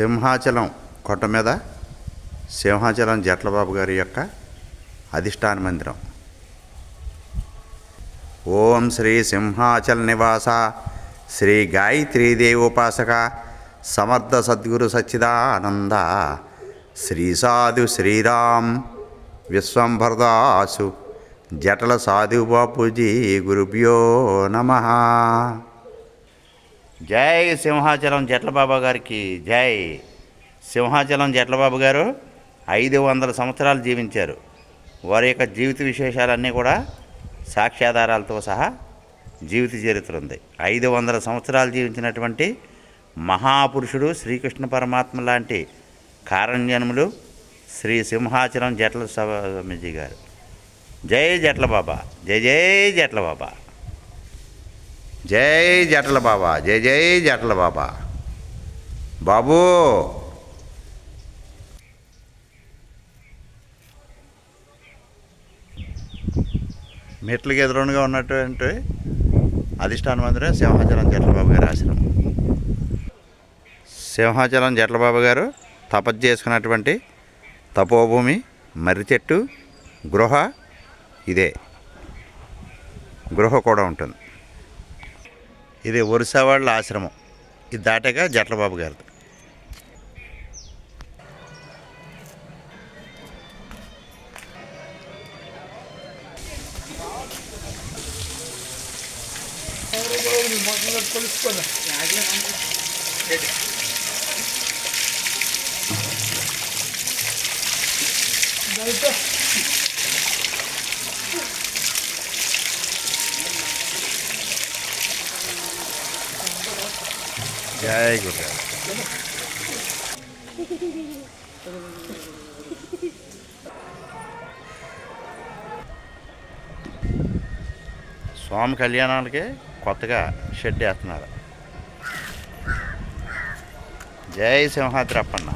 సింహాచలం కొట్ట మీద సింహాచలం జట్లబాబు గారి యొక్క అధిష్టాన మందిరం. ఓం శ్రీ సింహాచల నివాస శ్రీ గాయత్రీదేవి ఉపాసక సమర్థ సద్గురు సచ్చిదానంద శ్రీ సాధు శ్రీరామ్ విశ్వంభరదాసు జటల సాధు బాపూజీ గురుభ్యో నమ. జై సింహాచలం జట్లబాబా గారికి జై. సింహాచలం జట్లబాబు గారు ఐదు వందల సంవత్సరాలు జీవించారు. వారి యొక్క జీవిత విశేషాలన్నీ కూడా సాక్ష్యాధారాలతో సహా జీవిత చరిత్ర ఉంది. ఐదు వందల సంవత్సరాలు జీవించినటువంటి మహాపురుషుడు శ్రీకృష్ణ పరమాత్మ లాంటి కారణ్యములు శ్రీ సింహాచలం జట్ల స్వామీజీ గారు. జై జట్ల బాబా జై జై జట్ల బాబా జై జటల బాబా జై జై జటల బాబా. బాబూ! మెట్లకి ఎదురుగా ఉన్నటువంటి అధిష్టాన మందిరం సింహాచలం జట్లబాబు గారి ఆశ్రమం. సింహాచలం జట్లబాబు గారు తపస్సు చేసుకున్నటువంటి తపోభూమి మర్రి చెట్టు గృహ ఇదే. గృహ కూడా ఉంటుంది. ఇది ఒరిస్సా వాళ్ళ ఆశ్రమం. ఇది దాటాక జట్లబాబు గారిది. జై గురుగారు స్వామి కళ్యాణాలకి కొత్తగా షెడ్ వేస్తున్నారు జై సింహాద్రి అప్పన్న